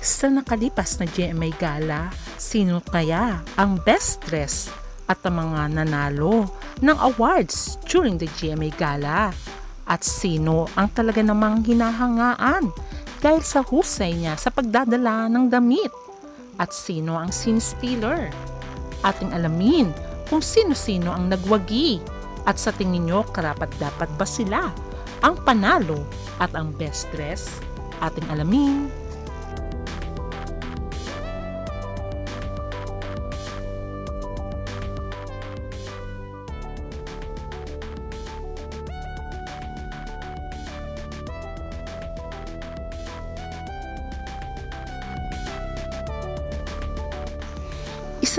Sa nakalipas na GMA Gala, sino kaya ang best dress at ang mga nanalo ng awards during the GMA Gala? At sino ang talaga namang hinahangaan dahil sa husay niya sa pagdadala ng damit? At sino ang scene stealer? Ating alamin kung sino-sino ang nagwagi at sa tingin nyo karapat dapat ba sila ang panalo at ang best dress? Ating alamin.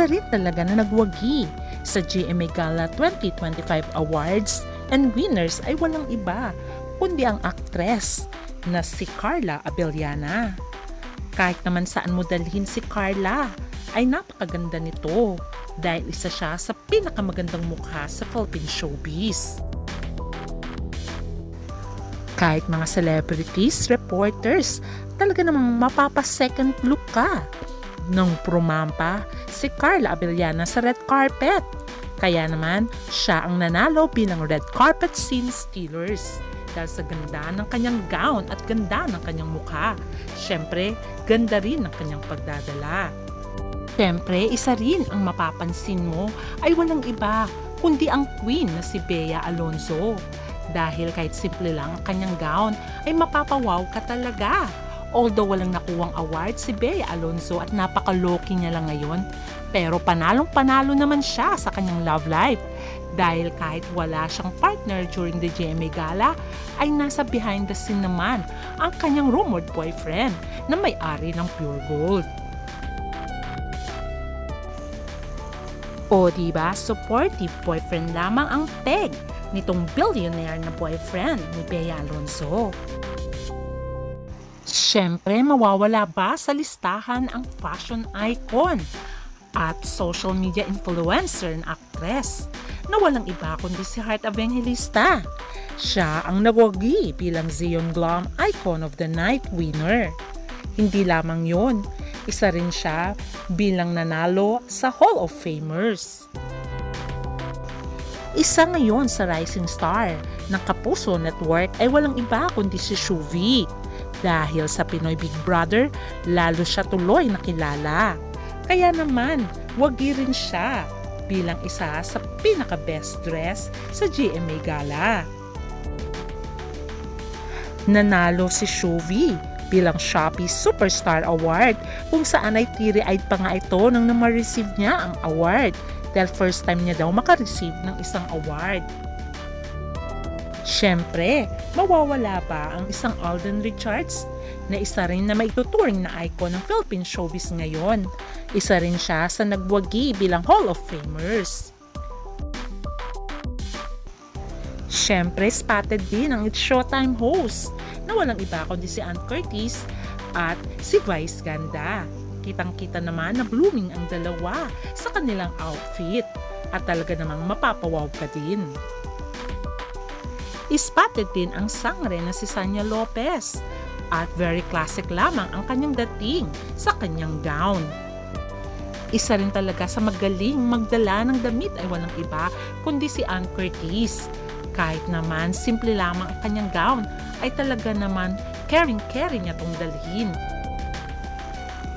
Isa rin talaga na nagwagi sa GMA Gala 2025 Awards and winners ay walang iba kundi ang aktres na si Carla Abellana. Kahit naman saan mo dalhin si Carla ay napakaganda nito dahil isa siya sa pinakamagandang mukha sa Philippine showbiz. Kahit mga celebrities, reporters, talaga namang mapapa second look ka nung prumampa si Carla Abellana sa red carpet. Kaya naman, siya ang nanalo bilang red carpet scene stealers dahil sa ganda ng kanyang gown at ganda ng kanyang mukha. Siyempre, ganda rin ng kanyang pagdadala. Siyempre, isa rin ang mapapansin mo ay walang iba kundi ang queen na si Bea Alonzo. Dahil kahit simple lang ang kanyang gown ay mapapawaw ka talaga. Although walang nakuwang award si Bea Alonzo at napaka-loki niya lang ngayon, pero panalong-panalo naman siya sa kanyang love life. Dahil kahit wala siyang partner during the GMA Gala, ay nasa behind the scene naman ang kanyang rumored boyfriend na may-ari ng Pure Gold. O diba, supportive boyfriend lamang ang peg nitong billionaire na boyfriend ni Bea Alonzo. Siyempre, mawawala ba sa listahan ang fashion icon at social media influencer na aktres na walang iba kundi si Heart Evangelista. Siya ang nagwagi bilang Zion Glom Icon of the Night winner. Hindi lamang yon, isa rin siya bilang nanalo sa Hall of Famers. Isa ngayon sa rising star ng Kapuso Network ay walang iba kundi si Shuvi. Dahil sa Pinoy Big Brother, lalo siya tuloy nakilala. Kaya naman, wagi rin siya bilang isa sa pinaka-best dress sa GMA Gala. Nanalo si Shuvi bilang Shopee Superstar Award kung saan ay teary-eyed pa nga ito nang na-receive niya ang award dahil first time niya daw makareceive ng isang award. Siyempre, mawawala pa ang isang Alden Richards na isa rin na maituturing na icon ng Philippine showbiz ngayon. Isa rin siya sa nagwagi bilang Hall of Famers. Siyempre, spotted din ang It's Showtime host na walang iba kundi si Aunt Curtis at si Vice Ganda. Kitang-kita naman na blooming ang dalawa sa kanilang outfit at talaga namang mapapawaw ka din. Ispotted din ang sangre na si Sanya Lopez at very classic lamang ang kanyang dating sa kanyang gown. Isa rin talaga sa magaling magdala ng damit ay walang iba kundi si Ann Curtis. Kahit naman simple lamang ang kanyang gown ay talaga naman caring-caring niya tong dalhin.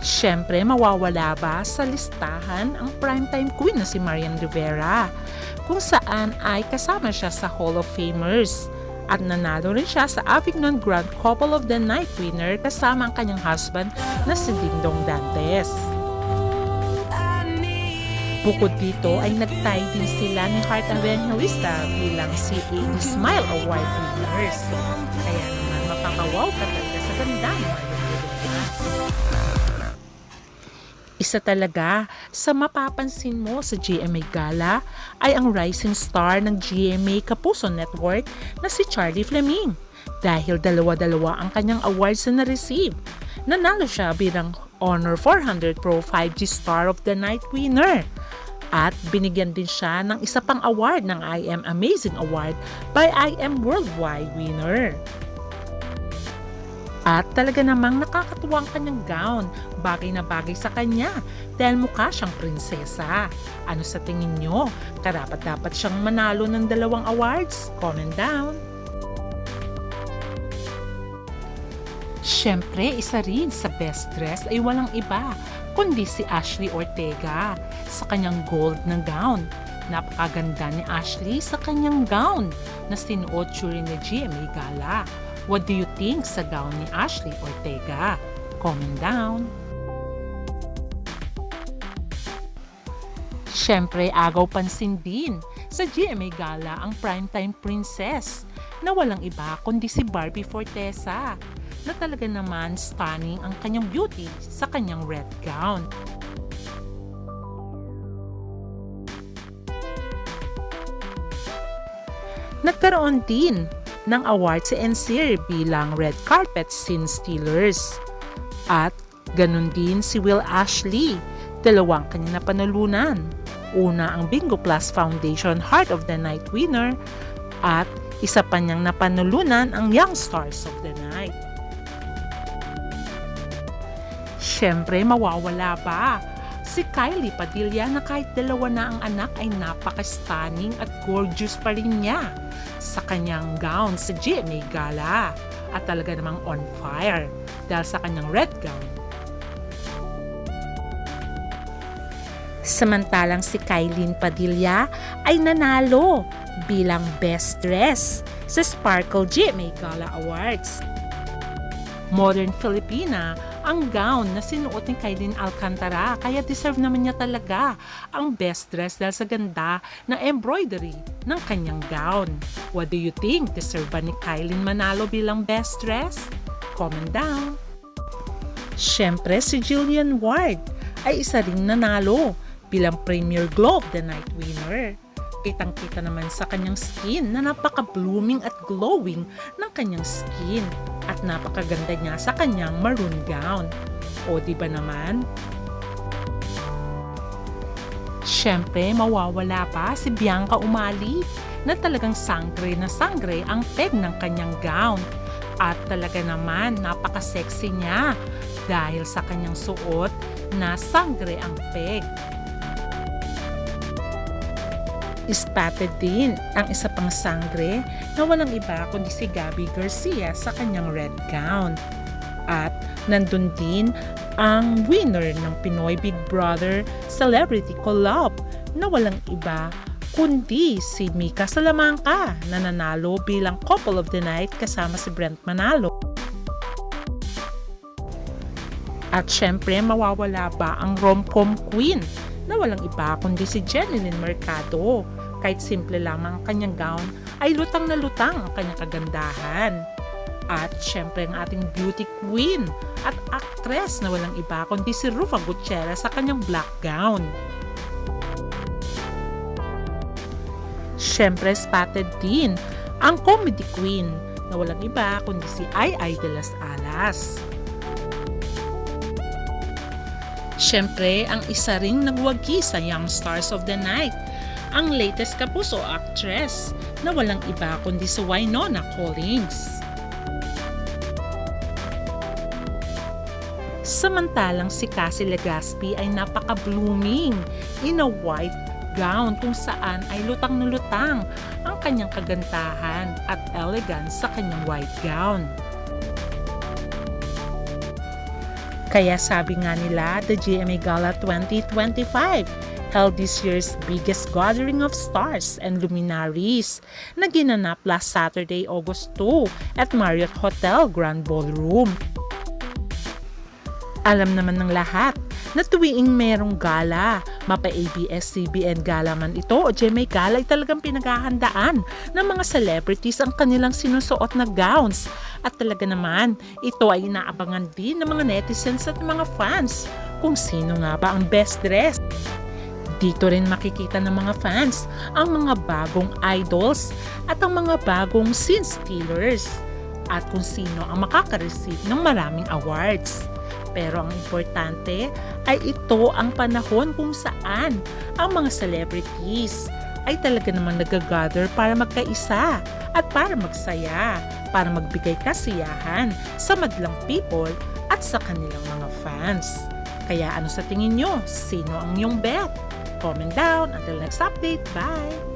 Siyempre, mawawala ba sa listahan ang primetime queen na si Marian Rivera kung saan ay kasama siya sa Hall of Famers at nanalo rin siya sa Avignon Grand Couple of the Night winner kasama ang kanyang husband na si Dingdong Dantes. Bukod dito ay nagtay din sila ni Heart Evangelista bilang CA Smile Award winners. Kaya naman mapapawaw ka talaga sa ganda ng Isa talaga sa mapapansin mo sa GMA Gala ay ang rising star ng GMA Kapuso Network na si Charlie Fleming. Dahil dalawa-dalawa ang kanyang awards na na-receive. Nanalo siya bilang Honor 400 Pro 5G Star of the Night winner. At binigyan din siya ng isa pang award ng I Am Amazing Award by I Am Worldwide winner. At talaga namang nakakatuwa ang kanyang gown. Bagay na bagay sa kanya dahil mukha siyang prinsesa. Ano sa tingin nyo? Karapat dapat siyang manalo ng dalawang awards? Comment down. Siyempre, isa rin sa best dress ay walang iba kundi si Ashley Ortega sa kanyang gold na gown. Napakaganda ni Ashley sa kanyang gown na sinuot during the GMA Gala. What do you think sa gown ni Ashley Ortega? Comment down. Siyempre, agaw pansin din sa GMA Gala ang primetime princess na walang iba kundi si Barbie Fortesa na talaga naman stunning ang kanyang beauty sa kanyang red gown. Nagkaroon din ng award si Ensir bilang red carpet scene stealers. At ganun din si Will Ashley, dalawang kanyang napanalunan. Una ang Bingo Plus Foundation Heart of the Night winner at isa pa niyang napanulunan ang Young Stars of the Night. Siyempre, mawawala pa si Kylie Padilla na kahit dalawa na ang anak ay napaka-stunning at gorgeous pa rin niya sa kanyang gown sa GMA Gala at talaga namang on fire dahil sa kanyang red gown. Samantalang si Kylene Padilla ay nanalo bilang Best Dress sa Sparkle GMA Gala Awards. Modern Filipina ang gown na sinuot ni Kylene Alcantara kaya deserve naman niya talaga ang best dress dahil sa ganda ng embroidery ng kanyang gown. What do you think? Deserve ba ni Kylene manalo bilang best dress? Comment down. Siyempre si Jillian Ward ay isa ring nanalo bilang Premier Glow of the Night winner. Kitang-kita naman sa kanyang skin na napaka-blooming at glowing ng kanyang skin napakaganda niya sa kanyang maroon gown. O di ba naman? Siyempre, mawawala pa si Bianca Umali na talagang sangre na sangre ang peg ng kanyang gown. At talaga naman, napaka-sexy niya dahil sa kanyang suot na sangre ang peg. Spotted din ang isa pang sangre na walang iba kundi si Gabby Garcia sa kanyang red gown. At nandun din ang winner ng Pinoy Big Brother Celebrity Collab na walang iba kundi si Mika Salamanca na nanalo bilang Couple of the Night kasama si Brent Manalo. At syempre mawawala ba ang rom-com queen na walang iba kundi si Jeneline Mercado. Kahit simple lamang ang kanyang gown, ay lutang na lutang ang kanyang kagandahan. At syempre ang ating beauty queen at actress na walang iba kundi si Rufa Gutierrez sa kanyang black gown. Syempre spotted din ang comedy queen na walang iba kundi si Ai Ai de las Alas. Siyempre, ang isa ring nagwagi sa Young Stars of the Night, ang latest kapuso actress na walang iba kundi si Winona Collins. Samantalang si Cassie Legaspi ay napaka-blooming in a white gown kung saan ay lutang na lutang ang kanyang kagantahan at elegance sa kanyang white gown. Kaya sabi nga nila, the GMA Gala 2025 held this year's biggest gathering of stars and luminaries na ginanap last Saturday, August 2 at Marriott Hotel Grand Ballroom. Alam naman ng lahat na tuwiing merong gala, mapa ABS-CBN gala man ito o GMA gala ay talagang pinaghahandaan ng mga celebrities ang kanilang sinusuot na gowns. At talaga naman, ito ay inaabangan din ng mga netizens at mga fans kung sino nga ba ang best dress. Dito rin makikita ng mga fans ang mga bagong idols at ang mga bagong scene stealers at kung sino ang makaka-receive ng maraming awards. Pero ang importante ay ito ang panahon kung saan ang mga celebrities ay talaga namang nagagather para magkaisa at para magsaya, para magbigay kasiyahan sa madlang people at sa kanilang mga fans. Kaya ano sa tingin nyo? Sino ang inyong bet? Comment down. Until next update. Bye!